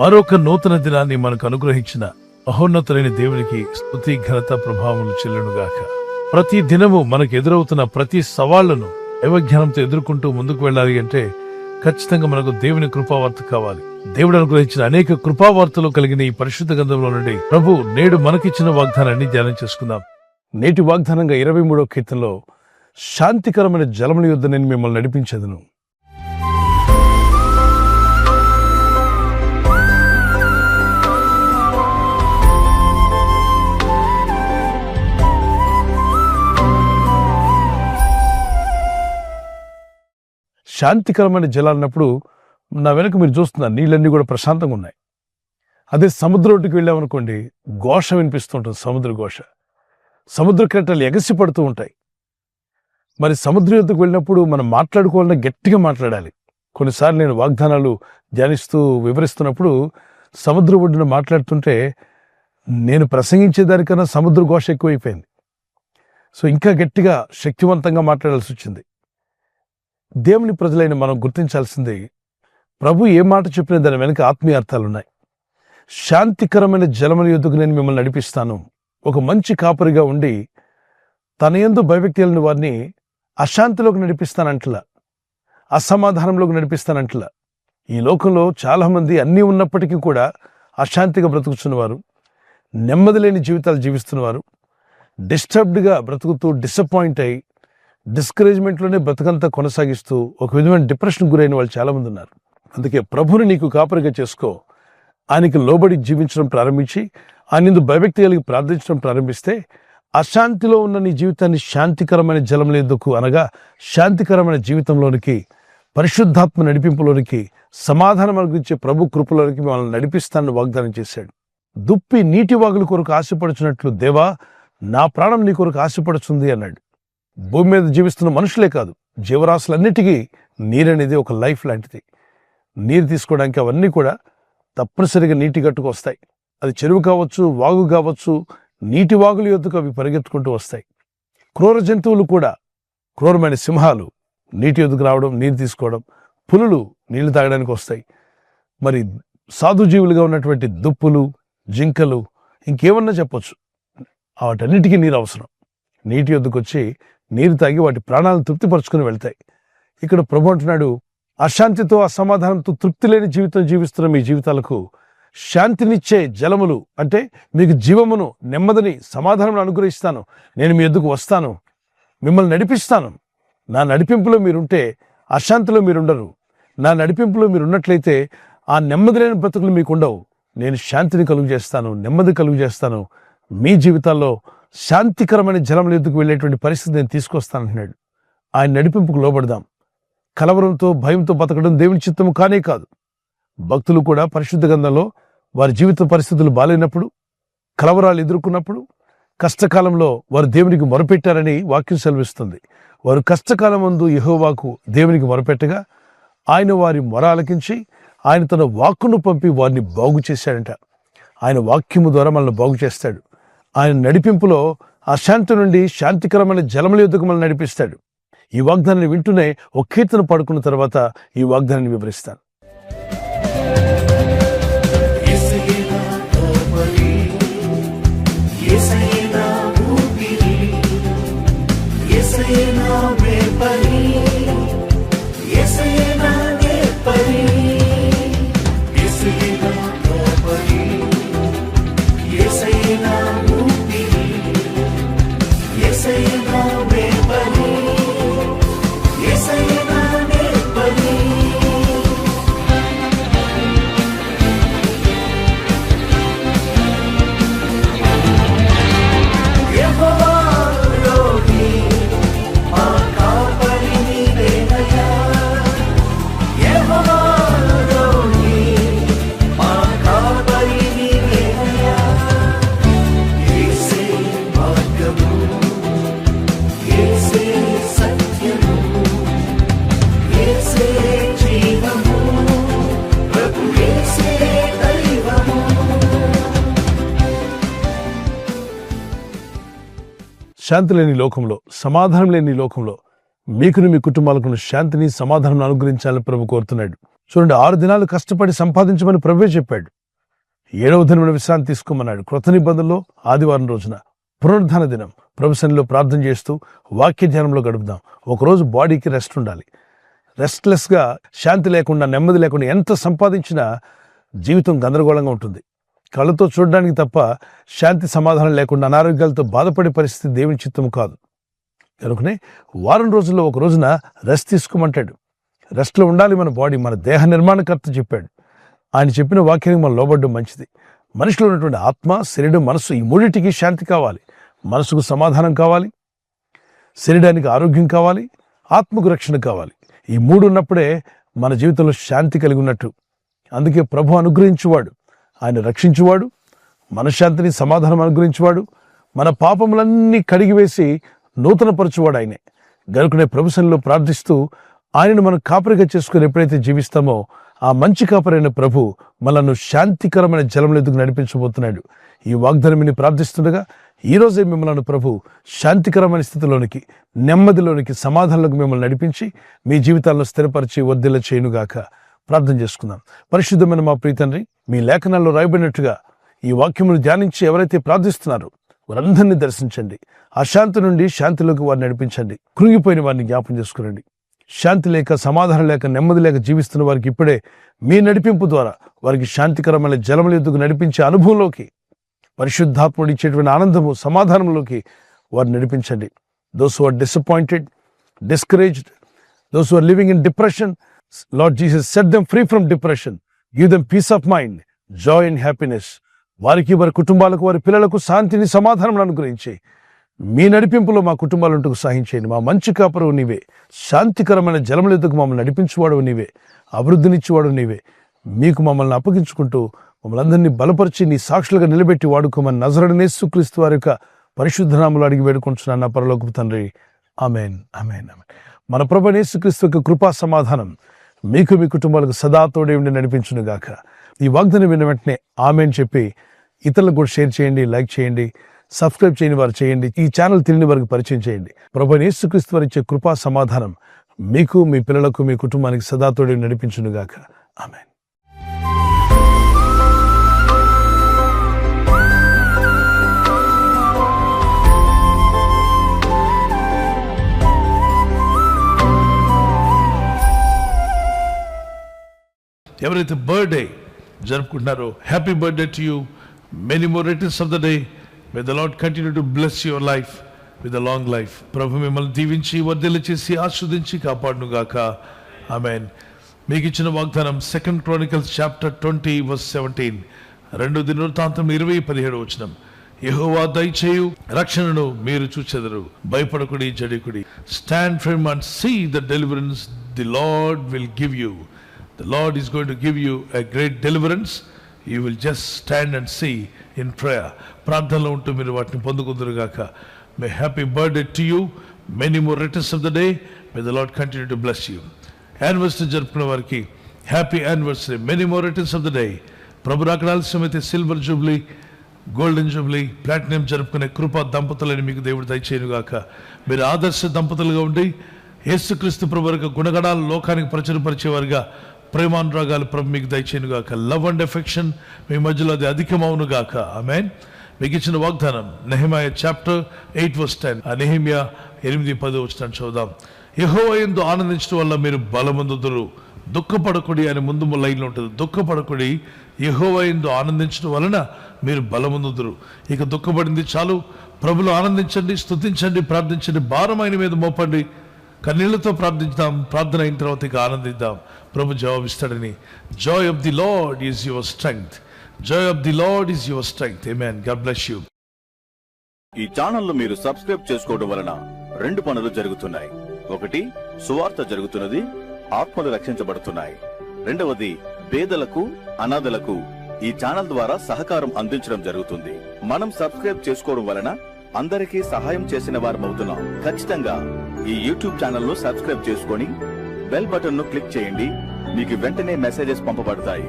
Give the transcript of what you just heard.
మరొక నూతన దినాన్ని మనకు అనుగ్రహించిన మహోన్నతులైన దేవునికి స్తుతి ఘనత ప్రభావములు చెల్లునుగాక. ప్రతి దినము మనకు ఎదురవుతున్న ప్రతి సవాళ్ళను దైవజ్ఞానంతో ఎదుర్కొంటూ ముందుకు వెళ్ళాలి అంటే ఖచ్చితంగా మనకు దేవుని కృపావార్త కావాలి. దేవుడు అనుగ్రహించిన అనేక కృపావార్తలు కలిగిన ఈ పరిశుద్ధ గంధంలో నుండి ప్రభు నేడు మనకిచ్చిన వాగ్దానాన్ని ధ్యానం చేసుకుందాం. నేటి వాగ్దానంగా ఇరవై మూడో కీర్తనలో శాంతికరమైన జలముల యుద్ధ నేను మిమ్మల్ని నడిపించదును. శాంతికరమైన జలాలు అన్నప్పుడు నా వెనుక మీరు చూస్తున్నారు నీళ్ళన్నీ కూడా ప్రశాంతంగా ఉన్నాయి. అదే సముద్రం ఒడ్డుకి వెళ్ళామనుకోండి ఘోష వినిపిస్తుంటుంది సముద్ర ఘోష. సముద్ర కెరటాలు ఎగసి పడుతూ ఉంటాయి. మరి సముద్రం యొద్దకు వెళ్ళినప్పుడు మనం మాట్లాడుకోవాలన్నా గట్టిగా మాట్లాడాలి. కొన్నిసార్లు నేను వాగ్దానాలు ధ్యానిస్తూ వివరిస్తున్నప్పుడు సముద్ర ఒడ్డున మాట్లాడుతుంటే నేను ప్రసంగించేదానికన్నా సముద్ర ఘోష ఎక్కువైపోయింది. సో ఇంకా గట్టిగా శక్తివంతంగా మాట్లాడాల్సి వచ్చింది. దేవుని ప్రజలైన మనం గుర్తించాల్సింది ప్రభు ఏ మాట చెప్పినా దాని వెనుక ఆత్మీయ అర్థాలున్నాయి శాంతికరమైన జలముల యుద్ధకు నేను మిమ్మల్ని నడిపిస్తాను. ఒక మంచి కాపరిగా ఉండి తన ఎందు భయభక్తులను వారిని అశాంతిలోకి నడిపిస్తానంటలా అసమాధానంలోకి నడిపిస్తానంటలా. ఈ లోకంలో చాలామంది అన్నీ ఉన్నప్పటికీ కూడా అశాంతిగా బ్రతుకుతున్నవారు నెమ్మది లేని జీవితాలు జీవిస్తున్నవారు డిస్టర్బ్డ్గా బ్రతుకుతూ డిసప్పాయింట్ అయి డిస్కరేజ్మెంట్లోనే బ్రతకంతా కొనసాగిస్తూ ఒక విధమైన డిప్రెషన్ గురైన వాళ్ళు చాలామంది ఉన్నారు. అందుకే ప్రభుని నీకు కాపరిగా చేసుకో. ఆయనకి లోబడి జీవించడం ప్రారంభించి ఆయన భయభక్తి కలిగి ప్రార్థించడం ప్రారంభిస్తే అశాంతిలో ఉన్న నీ జీవితాన్ని శాంతికరమైన జలం లేదుకు అనగా శాంతికరమైన జీవితంలోనికి పరిశుద్ధాత్మ నడిపింపులోనికి సమాధానం అనుగ్రహించే ప్రభు కృపలోనికి మనల్ని నడిపిస్తానని వాగ్దానం చేశాడు. దుప్పి నీటి వాగుల కొరకు ఆశపడుచున్నట్లు దేవా నా ప్రాణం నీ కొరకు ఆశపడుతుంది అన్నాడు. భూమి మీద జీవిస్తున్న మనుషులే కాదు జీవరాశులన్నిటికీ అనేది ఒక లైఫ్ లాంటిది. నీరు తీసుకోవడానికి అవన్నీ కూడా తప్పనిసరిగా నీటి గట్టుకు వస్తాయి. అది చెరువు కావచ్చు వాగు కావచ్చు నీటి వాగుల యొద్దకు అవి పరిగెత్తుకుంటూ వస్తాయి. క్రూర జంతువులు కూడా క్రూరమైన సింహాలు నీటి యొద్దకు రావడం నీరు తీసుకోవడం పులులు నీళ్ళు తాగడానికి వస్తాయి. మరి సాధుజీవులుగా ఉన్నటువంటి దుప్పులు జింకలు ఇంకేమన్నా చెప్పొచ్చు. వాటన్నిటికీ నీరు అవసరం. నీటి యొద్దకు వచ్చి నీరు తాగి వాటి ప్రాణాలను తృప్తిపరచుకుని వెళ్తాయి. ఇక్కడ ప్రభు అంటున్నాడు అశాంతితో అసమాధానంతో తృప్తి లేని జీవితం జీవిస్తున్న మీ జీవితాలకు శాంతినిచ్చే జలములు అంటే మీకు జీవమును నెమ్మదిని సమాధానం అనుగ్రహిస్తాను. నేను మీ ఎద్దుకు వస్తాను మిమ్మల్ని నడిపిస్తాను. నా నడిపింపులో మీరుంటే అశాంతిలో మీరుండరు. నా నడిపింపులో మీరు ఉన్నట్లయితే ఆ నెమ్మది లేని బ్రతుకులు మీకు ఉండవు నేను శాంతిని కలుగు చేస్తాను నెమ్మది కలుగు చేస్తాను మీ జీవితాల్లో శాంతికరమైన జలం ఎద్దుకు వెళ్ళేటువంటి పరిస్థితి నేను తీసుకొస్తానంటున్నాడు ఆయన నడిపింపుకు లోబడదాం. కలవరంతో భయంతో బతకడం దేవుని చిత్తము కానే కాదు. భక్తులు కూడా పరిశుద్ధ గంధంలో వారి జీవిత పరిస్థితులు బాగాలేనప్పుడు కలవరాలు ఎదుర్కొన్నప్పుడు కష్టకాలంలో వారు దేవునికి మొరపెట్టారని వాక్యం సెలవిస్తుంది. వారు కష్టకాలం ముందు యహోవాకు దేవునికి మొరపెట్టగా ఆయన వారి మొర ఆలకించి ఆయన తన వాక్కును పంపి వారిని బాగు చేశాడంట ఆయన వాక్యము ద్వారా మనల్ని బాగు చేస్తాడు ఆయన నడిపింపులో అశాంతి నుండి శాంతికరమైన జలముల యుద్ధకు మనల్ని నడిపిస్తాడు. ఈ వాగ్దానాన్ని వింటూనే ఒక కీర్తన పడుకున్న తర్వాత ఈ వాగ్దానాన్ని వివరిస్తాను. శాంతి లేని లోకంలో సమాధానం లేని లోకంలో మీకును మీ కుటుంబాలకు శాంతిని సమాధానం అనుగ్రహించాలని ప్రభు కోరుతున్నాడు. చూడండి ఆరు దినాలు కష్టపడి సంపాదించమని ప్రభువే చెప్పాడు. ఏడవ దినమైన విశ్రాంతి తీసుకోమన్నాడు. కృత నిబంధనలో ఆదివారం రోజున పునరుద్ధాన దినం. ప్రభుశనిలో ప్రార్థన చేస్తూ వాక్య ధ్యానంలో గడుపుదాం. ఒకరోజు బాడీకి రెస్ట్ ఉండాలి. రెస్ట్లెస్గా శాంతి లేకుండా నెమ్మది లేకుండా ఎంత సంపాదించినా జీవితం గందరగోళంగా ఉంటుంది. కళ్ళతో చూడడానికి తప్ప శాంతి సమాధానం లేకుండా అనారోగ్యాలతో బాధపడే పరిస్థితి దేవుని చిత్తం కాదు. కనుకనే వారం రోజుల్లో ఒక రోజున రెస్ట్ తీసుకోమంటాడు. రెస్ట్లో ఉండాలి మన బాడీ మన దేహ నిర్మాణకర్త చెప్పాడు. ఆయన చెప్పిన వాక్యానికి మనం లోబడ్డం మంచిది. మనిషిలో ఉన్నటువంటి ఆత్మ శరీరం మనసు ఈ మూడింటికి శాంతి కావాలి. మనసుకు సమాధానం కావాలి. శరీరానికి ఆరోగ్యం కావాలి. ఆత్మకు రక్షణ కావాలి. ఈ మూడు ఉన్నప్పుడే మన జీవితంలో శాంతి కలిగి ఉన్నట్టు. అందుకే ప్రభు అనుగ్రహించువాడు. ఆయన రక్షించువాడు మనశ్శాంతిని సమాధానం అనుగ్రహించేవాడు మన పాపములన్నీ కడిగివేసి నూతనపరచువాడు ఆయనే. గనుకునే ప్రభుత్వంలో ప్రార్థిస్తూ ఆయనను మనం కాపరిగా చేసుకుని ఎప్పుడైతే జీవిస్తామో ఆ మంచి కాపరైన ప్రభు మనను శాంతికరమైన జలముల ఎదుగు నడిపించబోతున్నాడు. ఈ వాగ్దానమిని ప్రార్థిస్తుండగా ఈరోజే మిమ్మల్ని ప్రభు శాంతికరమైన స్థితిలోనికి నెమ్మదిలోనికి సమాధానంలోకి మిమ్మల్ని నడిపించి మీ జీవితాలను స్థిరపరిచి వద్దిల చేయునుగాక ప్రార్థన చేసుకుందాం. పరిశుద్ధమైన మా ప్రీతండ్రి మీ లేఖనాల్లో రాయబడినట్టుగా ఈ వాక్యమును ధ్యానించి ఎవరైతే ప్రార్థిస్తున్నారో వారందరినీ దర్శించండి. అశాంతి నుండి శాంతిలోకి వారిని నడిపించండి. కృంగిపోయిన వారిని జ్ఞాపం చేసుకురండి. శాంతి లేక సమాధానం లేక నెమ్మది లేక జీవిస్తున్న వారికి ఇప్పుడే మీ నడిపింపు ద్వారా వారికి శాంతికరమైన జలముల ఎద్దుకు నడిపించే అనుభవంలోకి పరిశుద్ధాత్ముడు ఇచ్చేటువంటి ఆనందము సమాధానంలోకి వారిని నడిపించండి. Those are disappointed discouraged those are living in depression Lord Jesus set them free from depression give them peace of mind joy and happiness వారికి వారి కుటుంబాలకు వారి పిల్లలకు శాంతిని సమాధానం అనుగ్రహించి. మీ నడిపింపులో మా కుటుంబాలంటూ సహించేయండి మా మంచి కాపరువు నీవే. శాంతికరమైన జలములెద్దుకు మమ్మల్ని నడిపించేవాడు నీవే. అభివృద్ధినిచ్చేవాడు నీవే. మీకు మమ్మల్ని అప్పగించుకుంటూ మమ్మల్ని అందరినీ బలపరిచి నీ సాక్షులుగా నిలబెట్టి వాడుకోమని నజరడనేసుక్రీస్తు వారి యొక్క పరిశుద్ధనాములు అడిగి వేడుకుంటున్నాను నా పరలోకపు తండ్రి. Amen amen amen. మన ప్రభు నేసుక్రీస్తు యొక్క కృపా సమాధానం. మీకు మీ కుటుంబాలకు సదా తోడే ఉండి నడిపించును గాక. ఈ వాగ్దానం విన్న వెంటనే ఆమె అని చెప్పి ఇతరులకు కూడా షేర్ చేయండి లైక్ చేయండి సబ్స్క్రైబ్ చేయని వారు చేయండి ఈ ఛానల్ తెలియని వారికి పరిచయం చేయండి. ప్రభు యేసుక్రీస్తు వారి ఇచ్చే కృపా సమాధానం మీకు మీ పిల్లలకు మీ కుటుంబానికి సదా తోడే నడిపించును గాక. ఎవరైతే birthday జరుపుకుంటున్నారో happy birthday to you. Many more returns of the day may the Lord continue to bless your life with a long life ప్రభు మిమ్మల్ని దీవించి వర్ధలు చేసి ఆస్వాదించి కాపాడును గాక మీన్ మీకు ఇచ్చిన వాగ్దానం second Chronicles chapter twenty verse seventeen రెండు దినవృత్తాంతం ఇరవై పదిహేడు వచ్చినాం యహోవా దయచేయు రక్షణను మీరు చూచెదరు. భయపడకుడి జడికుడి. Stand from and see the deliverance the Lord will give you The Lord is going to give you a great deliverance. You will just stand and see in prayer. ప్రార్థనలో ఉంటూ మీరు వాటిని పొందుకుందరుగాక may happy birthday to you many more returns of the day may the Lord continue to bless you anniversary జరుపుకునే వారికి happy anniversary many more returns of the day ప్రభు రాకడ silver jubilee golden jubilee platinum జరుపుకునే కృపా దంపతులని మీకు దేవుడు దయచేయనుగాక మీరు ఆదర్శ దంపతులుగా ఉండి యేసుక్రీస్తు ప్రభు యొక్క గుణగణాలు లోకానికి ప్రచురపరిచేవారుగా ప్రేమానురాగాలు ప్రభు మీకు దయచేయను గాక. లవ్ అండ్ ఎఫెక్షన్ మీ మధ్యలో అది అధికమవునుగాక ఆమెన్ మీకు ఇచ్చిన వాగ్దానం Nehemiah chapter eight verse ten ఆ నెహిమియా ఎనిమిది పది వచ్చిన చూద్దాం యెహోవా ఎందు ఆనందించడం వల్ల మీరు బలమందుదురు. దుఃఖపడకుడి అని ముందు లైన్లో ఉంటుంది. దుఃఖపడకుడి యెహోవా ఆనందించడం వలన మీరు బలమందుదురు. ఇక దుఃఖపడింది చాలు. ప్రభులు ఆనందించండి స్తుతించండి ప్రార్థించండి. భారం ఆయన మీద మోపండి. కన్నీళ్ళతో ప్రార్థిద్దాం ప్రార్థన అయిన తర్వాత ఇక ఆనందిద్దాం. ప్రభు జవాబిస్తాడని joy of the Lord is your strength joy of the Lord is your strength man God bless you ఈ ఛానల్ను మీరు సబ్స్క్రైబ్ చేసుకోవడం వలన రెండు పనులు జరుగుతున్నాయి. ఒకటి సువార్త జరుగుతున్నది ఆత్మలు రక్షించబడుతున్నాయి. రెండవది పేదలకు అనాథలకు ఈ ఛానల్ ద్వారా సహకారం అందించడం జరుగుతుంది. మనం సబ్స్క్రైబ్ చేసుకోవడం వలన అందరికీ సహాయం చేసిన వారం అవుతున్నాం ఖచ్చితంగా ఈ యూట్యూబ్ ఛానల్లో సబ్స్క్రైబ్ చేసుకొని బెల్ బటన్ను క్లిక్ చేయండి. మీకు వెంటనే మెసేజెస్ పంపబడతాయి.